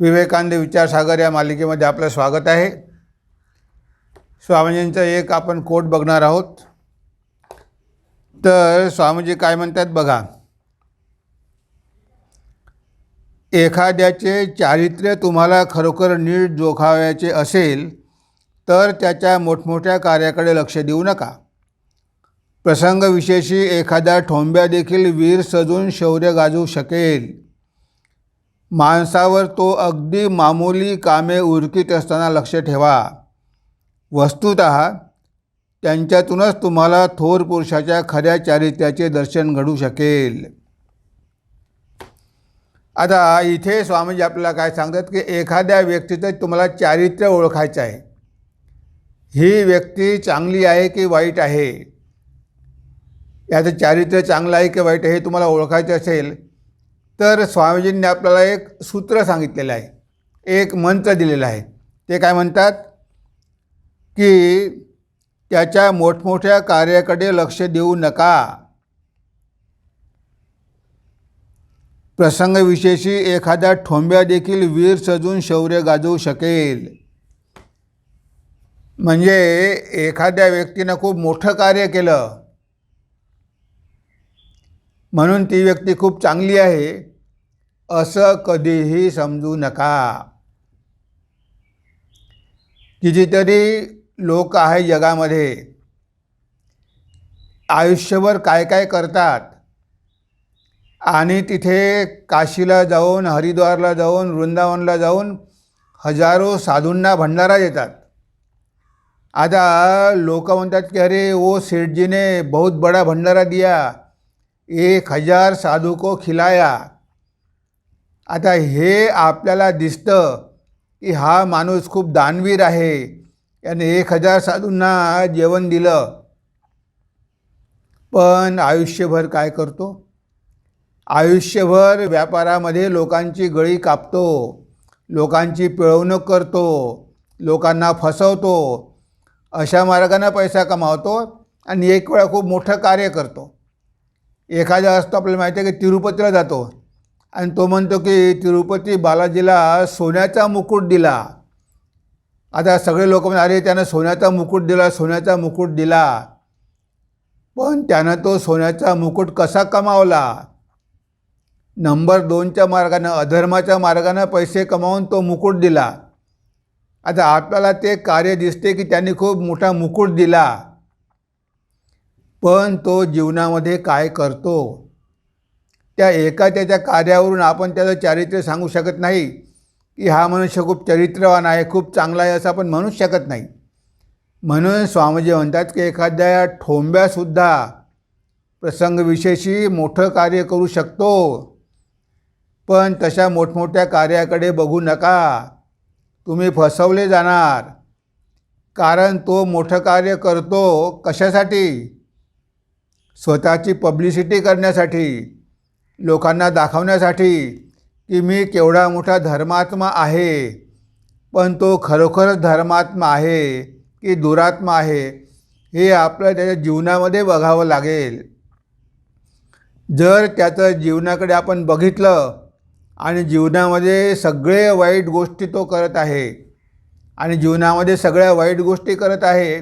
विवेकानंद विचारसागर या मालिकेमध्ये आपलं स्वागत आहे. स्वामीजींचं एक आपण कोट बघणार आहोत. तर स्वामीजी काय म्हणतात बघा. एखाद्याचे चारित्र्य तुम्हाला खरोखर नीट जोखावायचे असेल तर त्याच्या मोठमोठ्या कार्याकडे लक्ष देऊ नका. प्रसंगविशेषी एखादा ठोंब्या देखील वीर सजून शौर्य गाजवू शकेल. माणसावर तो अगदी मामूली कामे उरकीत असताना लक्ष ठेवा. वस्तुत त्यांच्यातूनच तुम्हाला थोर पुरुषाच्या खऱ्या चारित्र्याचे दर्शन घडू शकेल. आता इथे स्वामीजी आपल्याला काय सांगतात की एखाद्या व्यक्तीचं तुम्हाला चारित्र्य ओळखायचं आहे. ही व्यक्ती चांगली आहे की वाईट आहे? याचं चारित्र्य चांगलं आहे की वाईट आहे हे तुम्हाला ओळखायचं असेल तर स्वामीजींनी आपल्याला एक सूत्र सांगितलेलं आहे. एक मंत्र दिलेला आहे. ते काय म्हणतात? की त्याच्या मोठमोठ्या कार्याकडे लक्ष देऊ नका. प्रसंगविशेषी एखाद्या ठोंब्या देखील वीर सजून शौर्य गाजवू शकेल. म्हणजे एखाद्या व्यक्तीनं खूप मोठं कार्य केलं. म्हणून ती व्यक्ती खूप चांगली आहे. असं कधीही समजू नका. कितीतरी लोक आहे जगामध्ये. आयुष्यभर काय काय करतात. आणि तिथे काशीला जाऊन हरिद्वारला जाऊन वृंदावनला जाऊन हजारो साधूंना भंडारा देतात. आता लोक म्हणतात की अरे ओ सेठजीने बहुत बड़ा भंडारा दिया. एक हजार साधू को खिलाया. आता हे आपल्याला दिसतं की हा माणूस खूप दानवीर आहे. याने एक हजार साधूंना जेवण दिलं. पण आयुष्यभर काय करतो? आयुष्यभर व्यापारामध्ये लोकांची गळी कापतो. लोकांची पिळवणूक करतो. लोकांना फसवतो. अशा मार्गाने पैसा कमावतो आणि एक वेळा खूप मोठं कार्य करतो. एखादा असतो आपल्याला माहिती आहे की तिरुपतीला जातो. आणि तो म्हणतो की तिरुपती बालाजीला सोन्याचा मुकुट दिला. आता सगळे लोक म्हणजे अरे त्यानं सोन्याचा मुकुट दिला सोन्याचा मुकुट दिला. पण त्यानं तो सोन्याचा मुकुट कसा कमावला? नंबर दोनच्या मार्गानं अधर्माच्या मार्गानं पैसे कमावून तो मुकुट दिला. आता आपल्याला ते कार्य दिसते की त्यांनी खूप मोठा मुकुट दिला. पण तो जीवनामध्ये काय करतो? त्या एका त्याच्या कार्यावरून आपण त्याचं चारित्र्य सांगू शकत नाही की हा मनुष्य खूप चरित्रवान आहे खूप चांगला आहे असं आपण म्हणूच शकत नाही. म्हणून स्वामीजी म्हणतात की एखाद्या ठोंब्यासुद्धा प्रसंगविशेषी मोठं कार्य करू शकतो. पण तशा मोठमोठ्या कार्याकडे बघू नका. तुम्ही फसवले जाणार. कारण तो मोठं कार्य करतो कशासाठी? स्वतःची पब्लिसिटी करण्यासाठी लोकांना दाखवण्यासाठी की मी केवढा मोठा धर्मात्मा आहे. पण तो खरोखरच धर्मात्मा आहे की दुरात्मा आहे हे आपलं त्याच्या जीवनामध्ये बघावं लागेल. जर त्याचं जीवनाकडे आपण बघितलं आणि जीवनामध्ये सगळे वाईट गोष्टी तो करत आहे आणि जीवनामध्ये सगळ्या वाईट गोष्टी करत आहे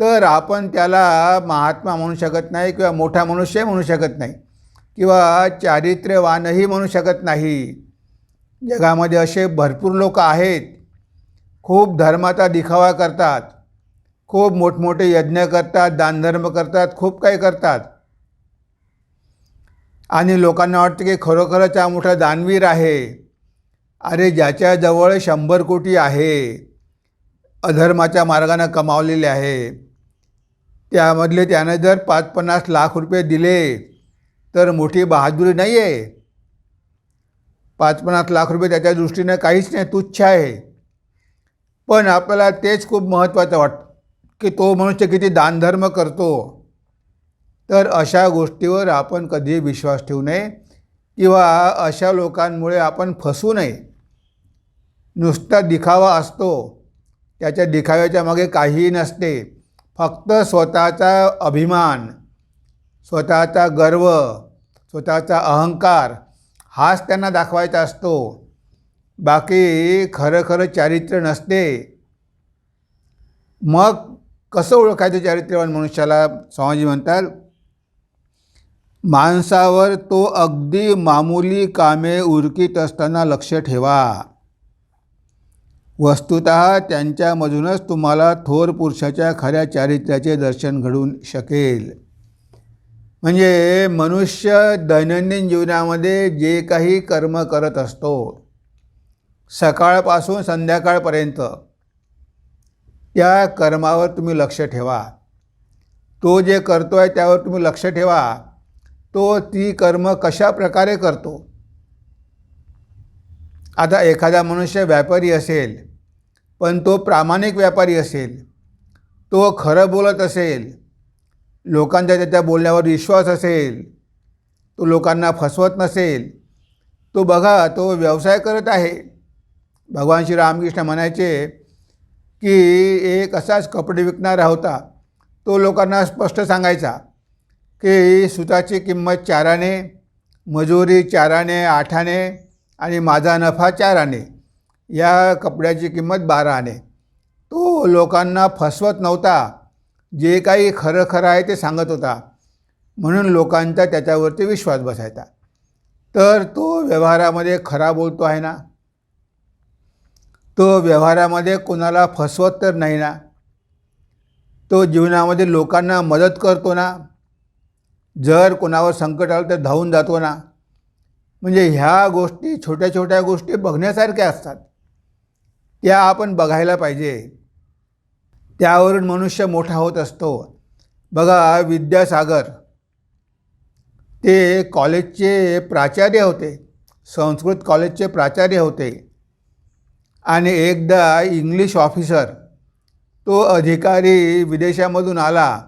तर आपण त्याला महात्मा म्हणू शकत नाही किंवा मोठा मनुष्य म्हणू शकत नाही किंवा चारित्र्यवानही म्हणू शकत नाही. जगामध्ये असे भरपूर लोक आहेत. खूप धर्माचा दिखावा करतात. खूप मोठमोठे यज्ञ करतात दानधर्म करतात खूप काही करतात. आणि लोकांना वाटतं की खरोखरच हा मोठा दानवीर आहे. अरे ज्याच्याजवळ शंभर कोटी आहे अधर्माच्या मार्गानं कमावलेले आहे. त्यामधले त्यानं जर पाच पन्नास लाख रुपये दिले तर मोठी बहादुरी नाही आहे पाच पन्नास लाख रुपये त्याच्या दृष्टीनं काहीच नाही तुच्छ आहे. पण आपल्याला तेच खूप महत्त्वाचं वाटतं की तो मनुष्य किती दानधर्म करतो. तर अशा गोष्टीवर आपण कधी विश्वास ठेवू नये किंवा अशा लोकांमुळे आपण फसू नये. नुसता दिखावा असतो. त्याच्या दिखाव्याच्या मागे काहीही नसते. फक्त स्वतःचा अभिमान स्वतःचा गर्व स्वतःचा अहंकार हाच त्यांना दाखवायचा असतो. बाकी खरं खरं चारित्र्य नसते. मग कसं ओळखायचं चारित्र्यवान मनुष्याला? स्वामीजी म्हणतात माणसावर तो अगदी मामूली कामे उरकीत असताना लक्ष ठेवा. वस्तुत त्यांच्यामधूनच तुम्हाला थोर पुरुषाच्या खऱ्या चारित्र्याचे दर्शन घडून शकेल. म्हणजे मनुष्य दैनंदिन जीवनामध्ये जे काही कर्म करत असतो सकाळपासून संध्याकाळपर्यंत त्या कर्मावर तुम्ही लक्ष ठेवा. तो जे करतो आहे त्यावर तुम्ही लक्ष ठेवा. तो ती कर्म कशा प्रकारे करतो? आता एखादा मनुष्य व्यापारी असेल पण तो प्रामाणिक व्यापारी असेल तो खरं बोलत असेल लोकांचा त्याच्या बोलण्यावर विश्वास असेल तो लोकांना फसवत नसेल तो बघा तो व्यवसाय करत आहे. भगवान श्री रामकृष्ण म्हणायचे की एक असाच कपडे विकणारा होता. तो लोकांना स्पष्ट सांगायचा की सुताची किंमत चाराने मजुरी चाराने आठाने आणि माझा नफा चाराने. या कपड्याची किंमत बारा आणे तो लोकांना फसवत नव्हता. जे काही खरं खरं आहे ते सांगत होता. म्हणून लोकांचा त्याच्यावरती विश्वास बसायचा. तर तो व्यवहारामध्ये खरा बोलतो आहे ना? तो व्यवहारामध्ये कोणाला फसवत तर नाही ना? तो जीवनामध्ये लोकांना मदत करतो ना? जर कोणावर संकट आलं तर धावून जातो ना? म्हणजे ह्या गोष्टी छोट्या छोट्या गोष्टी बघण्यासारख्या असतात. त्या आपण बघायला पाहिजे. त्यावरून मनुष्य मोठा होत असतो. बघा विद्यासागर. ते कॉलेजचे प्राचार्य होते. संस्कृत कॉलेजचे प्राचार्य होते. आणि एकदा इंग्लिश ऑफिसर तो अधिकारी विदेशामधून आला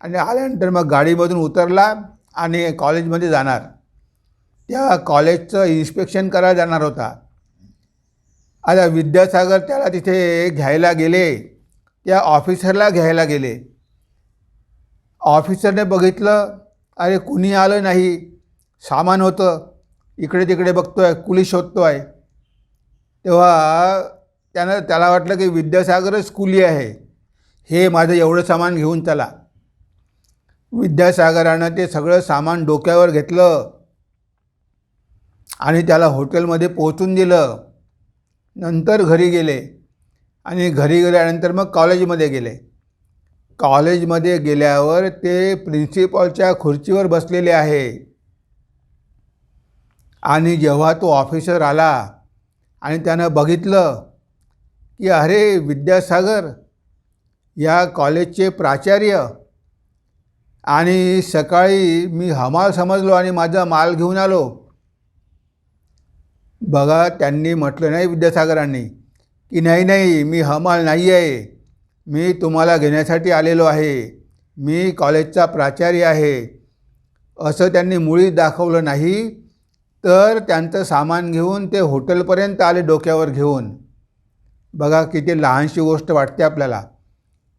आणि आल्यानंतर मग गाडीमधून उतरला आणि कॉलेजमध्ये जाणार. त्या कॉलेजचं इन्स्पेक्शन करायला जाणार होता. आता विद्यासागर त्याला तिथे घ्यायला गेले. त्या ऑफिसरला घ्यायला गेले. ऑफिसरने बघितलं अरे कुणी आलं नाही. सामान होतं. इकडे तिकडे बघतो आहे कुली शोधतो आहे तेव्हा त्यानं त्याला वाटलं की विद्यासागरच कुली आहे. हे माझं एवढं सामान घेऊन चला. विद्यासागरानं ते सगळं सामान डोक्यावर घेतलं. आणि त्याला हॉटेलमध्ये पोचून दिलं. नंतर घरी गेले आणि घरी गेल्यानंतर मग कॉलेजमध्ये गेले. कॉलेजमध्ये गेल्यावर ते प्रिन्सिपॉलच्या खुर्चीवर बसलेले आहे. आणि जेव्हा तो ऑफिसर आला आणि त्यानं बघितलं की अरे विद्यासागर या कॉलेजचे प्राचार्य. आणि सकाळी मी हमाल समजलो आणि माझा माल घेऊन आलो. बघा त्यांनी म्हटलं नाही विद्यासागरांनी की नाही नाही मी हमाल नाही आहे मी तुम्हाला घेण्यासाठी आलेलो आहे. मी कॉलेजचा प्राचार्य आहे. असं त्यांनी मुळीच दाखवलं नाही तर त्यांचं सामान घेऊन ते हॉटेलपर्यंत आले डोक्यावर घेऊन. बघा किती लहानशी गोष्ट वाटते आपल्याला.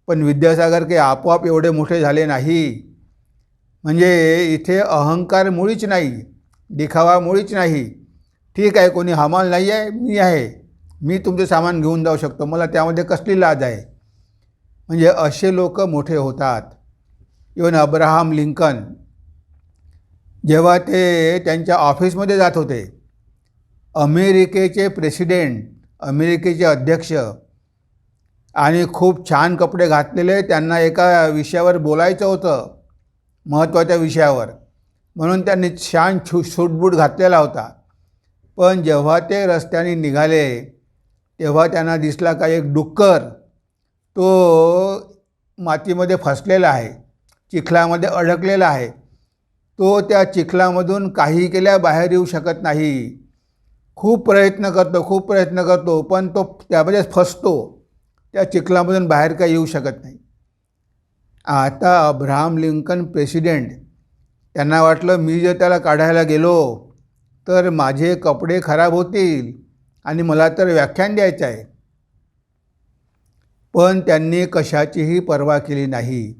पण विद्यासागर काही आपोआप एवढे मोठे झाले नाही. म्हणजे इथे अहंकार मुळीच नाही दिखावा मुळीच नाही. ठीक आहे कोणी हमाल नाही आहे मी आहे. मी तुमचे सामान घेऊन जाऊ शकतो. मला त्यामध्ये कसली लाज आहे? म्हणजे असे लोक मोठे होतात. इवन अब्राहम लिंकन जेव्हा ते त्यांच्या ऑफिसमध्ये जात होते अमेरिकेचे प्रेसिडेंट अमेरिकेचे अध्यक्ष आणि खूप छान कपडे घातलेले त्यांना एका विषयावर बोलायचं होतं महत्त्वाच्या विषयावर. म्हणून त्यांनी छान छू सूटबूट घातलेला होता. पण जेव्हा ते रस्त्याने निघाले तेव्हा त्यांना दिसला का एक डुक्कर. तो मातीमध्ये फसलेला आहे चिखलामध्ये अडकलेला आहे. तो त्या चिखलामधून काही केल्या बाहेर येऊ शकत नाही. खूप प्रयत्न करतो खूप प्रयत्न करतो पण तो त्यामध्येच फसतो. त्या चिखलामधून बाहेर काही येऊ शकत नाही. आता अब्राहम लिंकन प्रेसिडेंट त्यांना वाटलं मी जर त्याला काढायला गेलो तर माझे कपडे खराब होतील आणि मला तर व्याख्यान द्यायचं आहे. पण त्यांनी कशाचीही पर्वा केली नाही.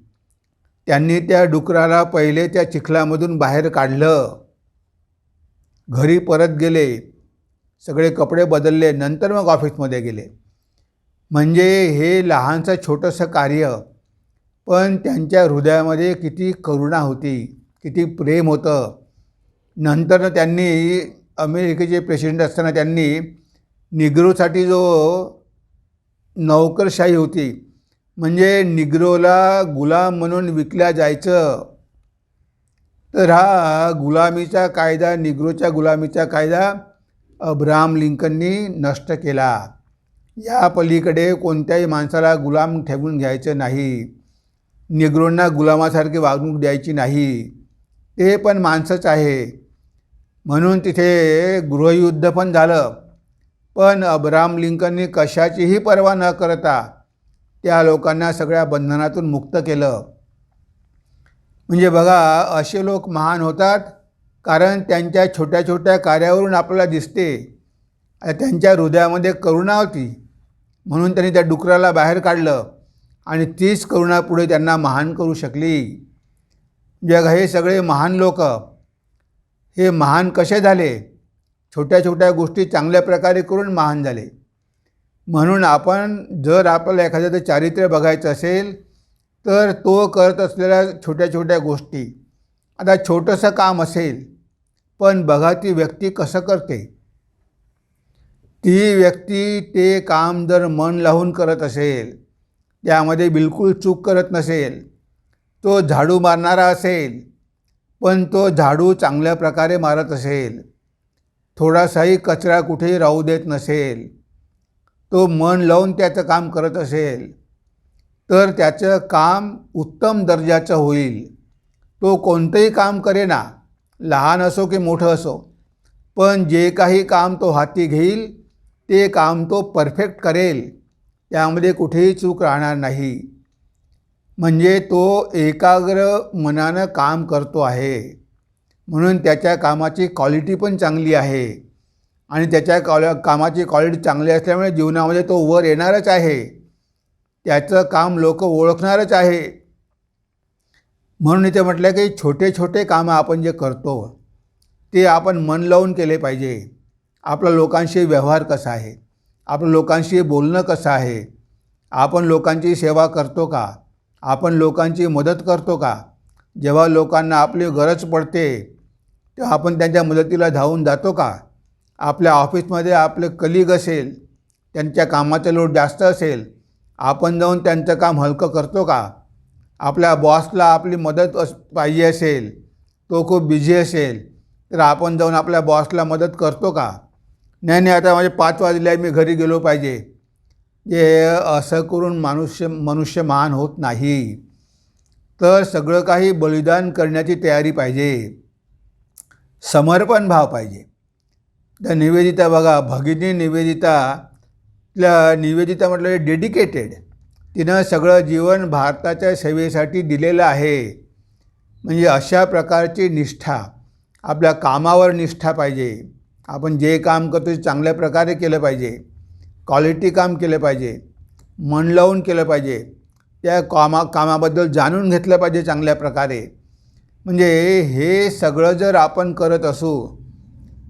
त्यांनी त्या डुकराला पहिले त्या चिखलामधून बाहेर काढलं. घरी परत गेले. सगळे कपडे बदलले. नंतर मग ऑफिसमध्ये गेले. म्हणजे हे लहानसं छोटंसं कार्य. पण त्यांच्या हृदयामध्ये किती करुणा होती. किती प्रेम होतं. नंतर त्यांनी अमेरिकेचे प्रेसिडेंट असताना त्यांनी निग्रोसाठी जो नौकरशाही होती म्हणजे निग्रोला गुलाम म्हणून विकल्या जायचं. तर हा गुलामीचा कायदा निग्रोच्या गुलामीचा कायदा अब्राहम लिंकननी नष्ट केला. या पलीकडे कोणत्याही माणसाला गुलाम ठेवून घ्यायचं नाही. निग्रोंना गुलामासारखी वागणूक द्यायची नाही. ते पण माणसंच आहे. म्हणून तिथे गृहयुद्ध पण झालं. पण अब्राम लिंकननी कशाचीही पर्वा न करता त्या लोकांना सगळ्या बंधनातून मुक्त केलं. म्हणजे बघा असे लोक महान होतात कारण त्यांच्या छोट्या छोट्या कार्यावरून आपल्याला दिसते. आणि त्यांच्या हृदयामध्ये करुणा होती. म्हणून त्यांनी त्या डुकराला बाहेर काढलं आणि तीच करुणा पुढे त्यांना महान करू शकली. जग हे सगळे महान लोक हे महान कसे झाले? छोट्या छोट्या गोष्टी चांगल्या प्रकारे करून महान झाले. म्हणून आपण जर आपल्याला एखाद्याचं चारित्र्य बघायचं असेल तर तो करत असलेल्या छोट्या छोट्या गोष्टी आता छोटंसं काम असेल पण बघा ती व्यक्ती कसं करते. ती व्यक्ती ते काम जर मन लावून करत असेल त्यामध्ये बिलकुल चूक करत नसेल तो झाडू मारणारा असेल पण तो झाडू चांगल्या प्रकारे मारत असेल. थोडासाही कचरा कुठेही राहू देत नसेल. तो मन लावून त्याचं काम करत असेल. तर त्याचं काम उत्तम दर्जाचं होईल. तो कोणतंही काम करेना. लहान असो की मोठं असो. पण जे काही काम तो हाती घेईल ते काम तो परफेक्ट करेल. त्यामध्ये कुठेही चूक राहणार नाही. म्हणजे तो एकाग्र मनानं काम करतो आहे. म्हणून त्याच्या कामाची क्वालिटी पण चांगली आहे. आणि त्याच्या कॉल कामाची क्वालिटी चांगली असल्यामुळे जीवनामध्ये तो वर येणारच आहे. त्याचं काम लोक ओळखणारच आहे. म्हणून इथे म्हटलं की छोटे छोटे कामं आपण जे करतो ते आपण मन लावून केले पाहिजे. आपला लोकांशी व्यवहार कसा आहे? आपलं लोकांशी बोलणं कसं आहे? आपण लोकांची सेवा करतो का? आपण लोकांची मदत करतो का? जेव्हा लोकांना आपली गरज पडते तेव्हा आपण त्यांच्या मदतीला धावून जातो का? आपल्या ऑफिसमध्ये आपले कलिग असेल त्यांच्या कामाचा लोड जास्त असेल आपण जाऊन त्यांचं काम हलकं करतो का? आपल्या बॉसला आपली मदत अस पाहिजे असेल तो खूप बिझी असेल तर आपण जाऊन आपल्या बॉसला मदत करतो का? नाही नाही आता माझे पाच वाजले मी घरी गेलो पाहिजे. जे असं करून मनुष्य मनुष्य महान होत नाही तर सगळं काही बलिदान करण्याची तयारी पाहिजे. समर्पण भाव पाहिजे. त्या निवेदिता बघा भगिनी निवेदिता निवेदिता म्हटलं डेडिकेटेड तिनं सगळं जीवन भारताच्या सेवेसाठी दिलेलं आहे. म्हणजे अशा प्रकारची निष्ठा आपल्या कामावर निष्ठा पाहिजे. आपण जे काम करतो ते चांगल्या प्रकारे केलं पाहिजे. क्वालिटी काम केलं पाहिजे मन लावून केलं पाहिजे त्या कामा कामाबद्दल जाणून घेतलं पाहिजे चांगल्या प्रकारे. म्हणजे हे सगळं जर आपण करत असू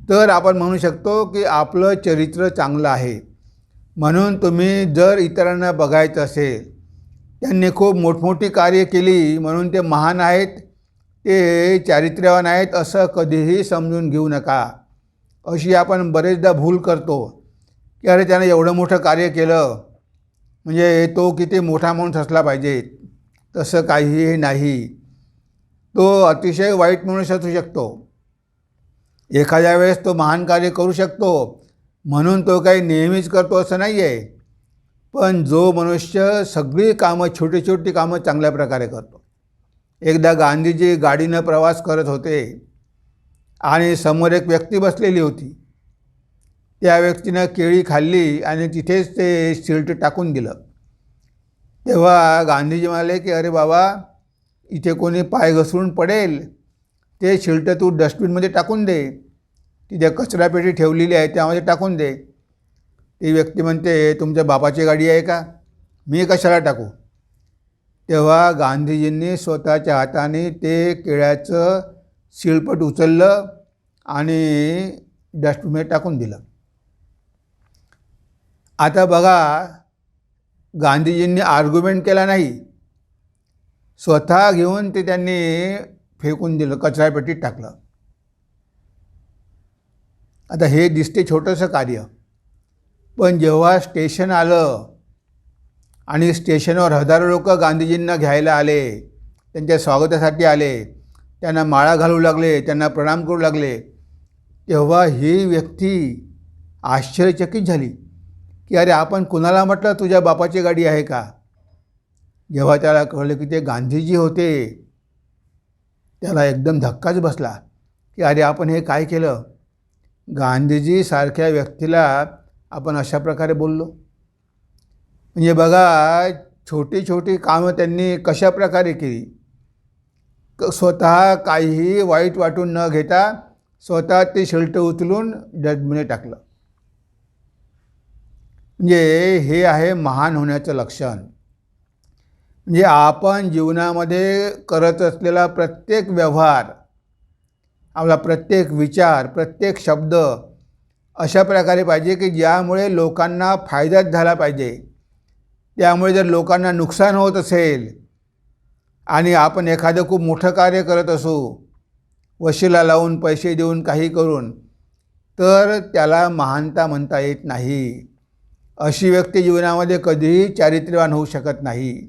तर आपण म्हणू शकतो की आपलं चरित्र चांगलं आहे. म्हणून तुम्ही जर इतरांना बघायचं असेल त्यांनी खूप मोठमोठी कार्य केली म्हणून ते महान आहेत ते चारित्र्यवान आहेत असं कधीही समजून घेऊ नका. अशी आपण बरेचदा भूल करतो. की अरे त्यानं एवढं मोठं कार्य केलं म्हणजे तो किती मोठा माणूस असला पाहिजे तसं काहीही नाही. तो अतिशय वाईट मनुष्य असू शकतो. एखाद्या वेळेस तो महान कार्य करू शकतो म्हणून तो काही नेहमीच करतो असं नाही आहे पण जो मनुष्य सगळी कामं छोटी छोटी कामं चांगल्या प्रकारे करतो. एकदा गांधीजी गाडीनं प्रवास करत होते आणि समोर एक व्यक्ती बसलेली होती. त्या व्यक्तीनं केळी खाल्ली आणि तिथेच ते शिल्ट टाकून दिलं. तेव्हा गांधीजी म्हणाले की अरे बाबा इथे कोणी पाय घसरून पडेल ते शिल्ट तू डस्टबिनमध्ये टाकून दे. तिथे कचरापेटी ठेवलेली आहे त्यामध्ये टाकून दे. ती व्यक्ती म्हणते तुमच्या बापाची गाडी आहे का? मी कशाला टाकू? तेव्हा गांधीजींनी स्वतःच्या हाताने ते केळ्याचं शिळपट उचललं आणि डस्टबिनमध्ये टाकून दिलं. आता बघा गांधीजींनी आर्ग्युमेंट केला नाही. स्वतः घेऊन ते त्यांनी फेकून दिलं कचरापेटीत टाकलं. आता हे दिसते छोटंसं कार्य. पण जेव्हा स्टेशन आलं आणि स्टेशनवर हजारो लोक गांधीजींना घ्यायला आले त्यांच्या स्वागतासाठी आले त्यांना माळा घालू लागले त्यांना प्रणाम करू लागले तेव्हा ही व्यक्ती आश्चर्यचकित झाली. की अरे आपण कुणाला म्हटलं तुझ्या बापाची गाडी आहे का? जेव्हा त्याला कळलं की ते गांधीजी होते त्याला एकदम धक्काच बसला की अरे आपण हे काय केलं? गांधीजीसारख्या व्यक्तीला आपण अशा प्रकारे बोललो. म्हणजे बघा छोटी छोटी कामं त्यांनी कशा प्रकारे केली? क स्वतः काहीही वाईट वाटून न घेता स्वतः ते शिल्ट उचलून डस्टबिने टाकलं. म्हणजे हे आहे महान होण्याचं लक्षण. म्हणजे आपण जीवनामध्ये करत असलेला प्रत्येक व्यवहार आपला प्रत्येक विचार प्रत्येक शब्द अशा प्रकारे पाहिजे की ज्यामुळे लोकांना फायदाच झाला पाहिजे. त्यामुळे जर लोकांना नुकसान होत असेल आणि आपण एखादं खूप मोठं कार्य करत असू वशिला लावून पैसे देऊन काही करून तर त्याला महानता म्हणता येत नाही. अशी व्यक्ती जीवनामध्ये कधीही चारित्र्यवान होऊ शकत नाही.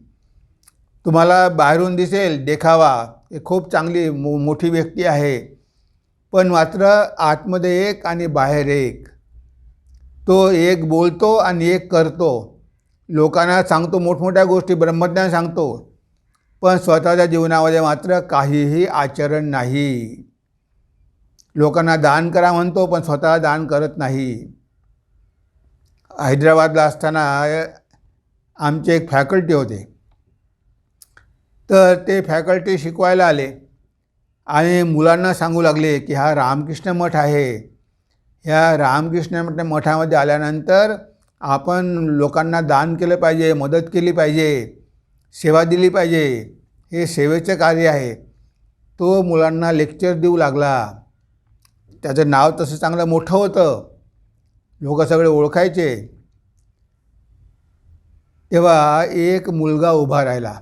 तुम्हाला बाहेरून दिसेल देखावा. हे खूप चांगली मो मोठी व्यक्ती आहे. पण मात्र आतमध्ये एक आणि बाहेर एक. तो एक बोलतो आणि एक करतो. लोकांना सांगतो मोठमोठ्या गोष्टी ब्रह्मज्ञान सांगतो. पण स्वतःच्या जीवनामध्ये मात्र काहीही आचरण नाही. लोकांना दान करा म्हणतो पण स्वतः दान करत नाही. हैदराबादला असताना आमचे एक फॅकल्टी होते. तर ते फॅकल्टी शिकवायला आले. आणि मुलांना सांगू लागले की हा रामकृष्ण मठ आहे. ह्या रामकृष्ण मठ मठामध्ये आल्यानंतर आपण लोकांना दान केलं पाहिजे मदत केली पाहिजे सेवा दिली पाहिजे. हे सेवेचं कार्य आहे. तो मुलांना लेक्चर देऊ लागला. त्याचं नाव तसं चांगलं मोठं होतं. लोक सगळे ओळखायचे. तेव्हा एक मुलगा उभा राहिला.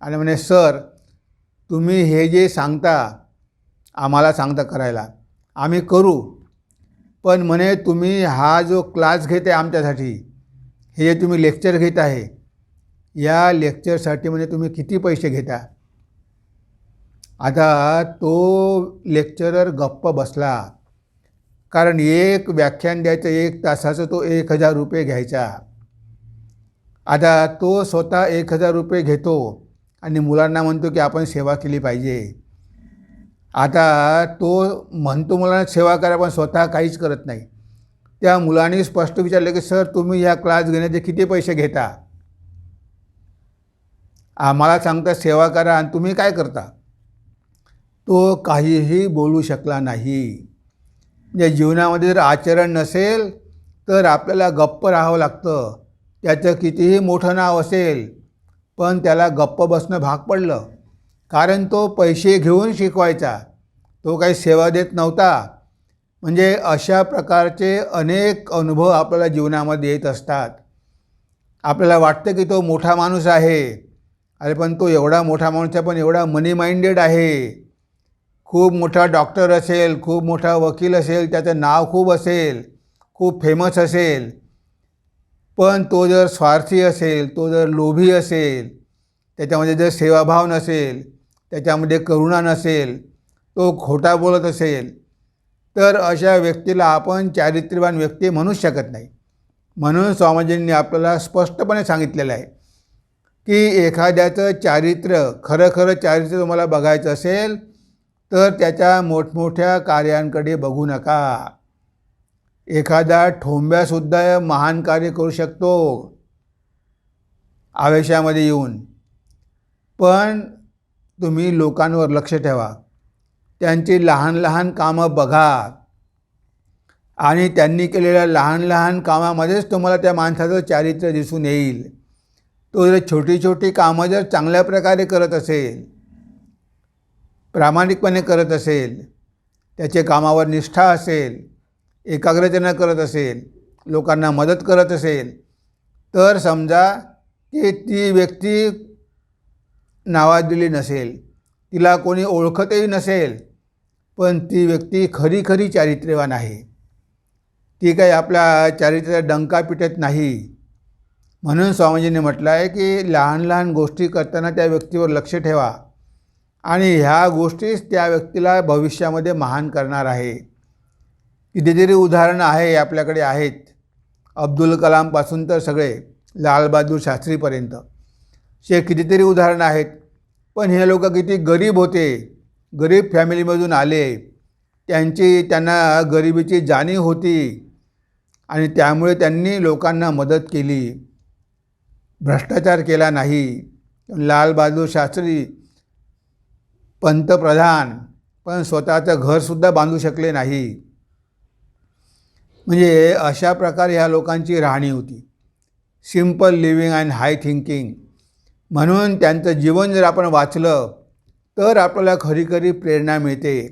आणि म्हणे सर तुम्ही हे जे सांगता आम्हाला सांगता करायला. आम्ही करू. पण म्हणे तुम्ही हा जो क्लास घेते आमच्यासाठी हे जे तुम्ही लेक्चर घेत आहे या लेक्चरसाठी म्हणजे तुम्ही किती पैसे घेता? आता तो लेक्चरर गप्प बसला. कारण एक व्याख्यान द्यायचं एक तासाचं तो एक हजार रुपये घ्यायचा. आता तो स्वतः एक हजार रुपये घेतो आणि मुलांना म्हणतो की आपण सेवा केली पाहिजे. आता तो म्हणतो मुलांना सेवा करा पण स्वतः काहीच करत नाही. त्या मुलांनी स्पष्ट विचारलं की सर तुम्ही ह्या क्लास घेण्याचे किती पैसे घेता? आम्हाला सांगता सेवा करा आणि तुम्ही काय करता? तो काहीही बोलू शकला नाही. म्हणजे जीवनामध्ये जर आचरण नसेल तर आपल्याला गप्प राहावं लागतं. त्याचं कितीही मोठं नाव असेल पण त्याला गप्प बसणं भाग पडलं. कारण तो पैसे घेऊन शिकवायचा. तो काही सेवा देत नव्हता. म्हणजे अशा प्रकारचे अनेक अनुभव आपल्याला जीवनामध्ये येत असतात. आपल्याला वाटतं की तो मोठा माणूस आहे. अरे पण तो एवढा मोठा माणूस आहे पण एवढा मनी माइंडेड आहे. खूप मोठा डॉक्टर असेल खूप मोठा वकील असेल त्याचं नाव खूप असेल खूप फेमस असेल. पण तो जर स्वार्थी असेल तो जर लोभी असेल त्याच्यामध्ये जर सेवाभाव नसेल त्याच्यामध्ये करुणा नसेल तो खोटा बोलत असेल तर अशा व्यक्तीला आपण चारित्र्यवान व्यक्ती म्हणूच शकत नाही. म्हणून स्वामीजींनी आपल्याला स्पष्टपणे सांगितलेलं आहे की एखाद्याचं चारित्र्य खरं खरं चारित्र्य तुम्हाला बघायचं असेल तर त्याच्या मोठमोठ्या कार्यांकडे बघू नका. एखादा ठोंब्यासुद्धा महान कार्य करू शकतो. आवेशामध्ये येऊन. पण तुम्ही लोकांवर लक्ष ठेवा. त्यांची लहान लहान कामं बघा. आणि त्यांनी केलेल्या लहान लहान कामामध्येच तुम्हाला त्या माणसाचं चारित्र्य दिसून येईल. तो जर छोटी छोटी कामं जर चांगल्या प्रकारे करत असेल प्रामाणिकपणे करत असेल त्याचे कामावर निष्ठा असेल एकाग्रतेनं करत असेल लोकांना मदत करत असेल तर समजा की ती व्यक्ती नावाजलेली नसेल तिला कोणी ओळखतही नसेल पण ती व्यक्ती खरी खरी चारित्र्यवान आहे. ती काही आपल्या चारित्र्याचा डंका पिटत नाही. म्हणून स्वामीजींनी म्हटलं आहे की लहान लहान गोष्टी करताना त्या व्यक्तीवर लक्ष ठेवा. आणि ह्या गोष्टीच त्या व्यक्तीला भविष्यामध्ये महान करणार आहे. कितीतरी उदाहरणं आहे आपल्याकडे आहेत अब्दुल कलामपासून तर सगळे लालबहादूर शास्त्रीपर्यंत. असे कितीतरी उदाहरणं आहेत पण हे लोक किती गरीब होते गरीब फॅमिलीमधून आले. त्यांची त्यांना गरिबीची जाणीव होती आणि त्यामुळे त्यांनी लोकांना मदत केली. भ्रष्टाचार केला नाही. लालबहादूर शास्त्री पंतप्रधान पण स्वतःचं घरसुद्धा बांधू शकले नाही. म्हणजे अशा प्रकारे ह्या लोकांची राहणी होती. Simple living and high thinking म्हणून त्यांचं जीवन जर आपण वाचलं तर आपल्याला खरी खरी प्रेरणा मिळते.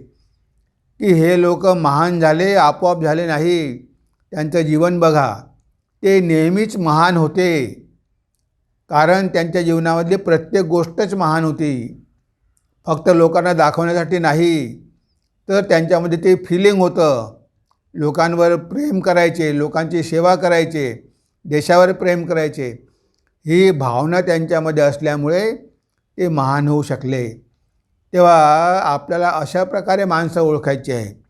की हे लोक महान झाले आपोआप झाले नाही. त्यांचं जीवन बघा ते नेहमीच महान होते. कारण त्यांच्या जीवनामधली प्रत्येक गोष्टच महान होती. फक्त लोकांना दाखवण्यासाठी नाही तर त्यांच्यामध्ये ते फिलिंग होतं. लोकांवर प्रेम करायचे लोकांची सेवा करायचे देशावर प्रेम करायचे. ही भावना त्यांच्यामध्ये असल्यामुळे ते महान होऊ शकले. तेव्हा आपल्याला अशा प्रकारे माणसं ओळखायची आहे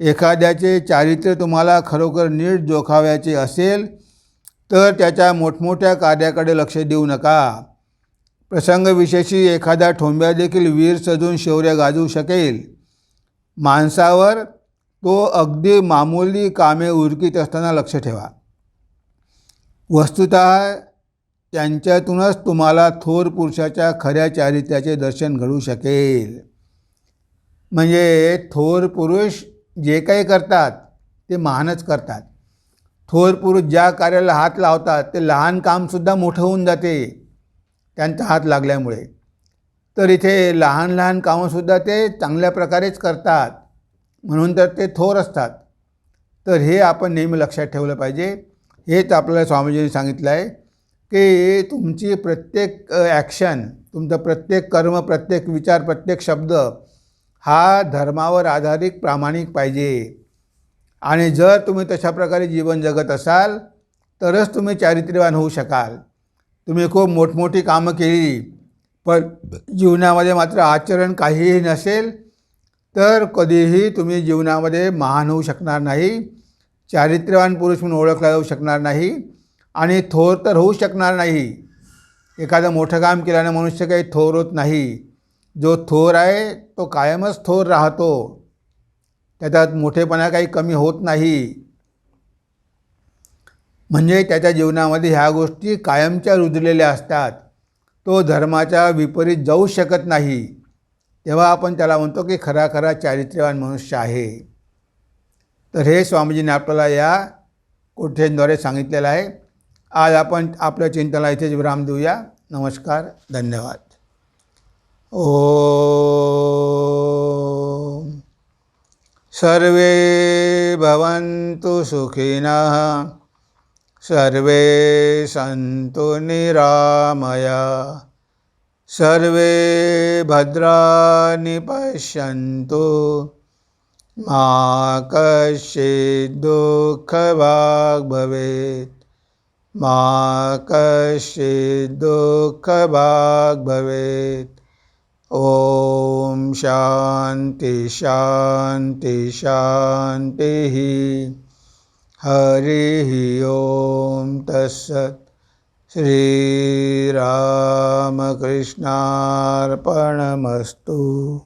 एखाद्याचे चारित्र्य तुम्हाला खरोखर नीट जोखाव्याचे असेल तर त्याच्या मोठमोठ्या कार्याकडे लक्ष देऊ नका. प्रसंगविशेषी एखादा ठोंब्या देखील वीर सजून शौर्य गाजवू शकेल. माणसावर तो अगदी मामूली कामे उरकीत असताना लक्ष ठेवा. वस्तुत त्यांच्यातूनच तुम्हाला थोर पुरुषाच्या खऱ्या चारित्र्याचे दर्शन घडू शकेल. म्हणजे थोर पुरुष जे काही करतात ते महानच करतात. थोर पुरुष ज्या कार्याला हात लावतात ते लहान कामसुद्धा मोठं होऊन जाते. त्यांचा हात लागल्यामुळे. तर इथे लहान लहान कामंसुद्धा ते चांगल्या प्रकारेच करतात. म्हणून तर ते थोर असतात. तर हे आपण नेहमी लक्षात ठेवलं पाहिजे. हेच आपल्याला स्वामीजींनी सांगितलं आहे की तुमची प्रत्येक ॲक्शन तुमचं प्रत्येक कर्म प्रत्येक विचार प्रत्येक शब्द हा धर्मावर आधारित प्रामाणिक पाहिजे. आणि जर तुम्ही तशा प्रकारे जीवन जगत असाल तरच तुम्ही चारित्र्यवान होऊ शकाल. तुम्ही खूप मोठमोठी कामं केली पण जीवनामध्ये मात्र आचरण काहीही नसेल तर कधीही तुम्ही जीवनामध्ये महान होऊ शकणार नाही चारित्र्यवान पुरुष म्हणून ओळखला जाऊ शकणार नाही आणि थोर तर होऊ शकणार नाही. एखादं मोठं काम केल्यानं मनुष्य काही थोर होत नाही. जो थोर आहे तो कायमच थोर राहतो. त्याच्यात मोठेपणा काही कमी होत नाही. म्हणजे त्याच्या जीवनामध्ये ह्या गोष्टी कायमच्या रुजलेल्या असतात. तो धर्माच्या विपरीत जाऊ शकत नाही. तेव्हा आपण त्याला म्हणतो की खरा खरा चारित्र्यवान मनुष्य आहे. तर हे स्वामीजीने आपल्याला या कोठेंद्वारे सांगितलेलं आहे. आज आपण आपल्या चिंतनाला इथेच विराम देऊया. नमस्कार धन्यवाद. ओ सर्वे भवन्तु सुखिनः। सर्वे सन्तु निरामया। सर्वे भद्राणि पश्यन्तु। मा कश्चित् दुःखभाग् भवेत्। मा कश्चित् दुःखभाग् भवेत्। ॐ शान्ति शान्ति शान्तिः હરિ ઓમ તત્સત શ્રીરામકૃષ્ણાર્પણમસ્તુ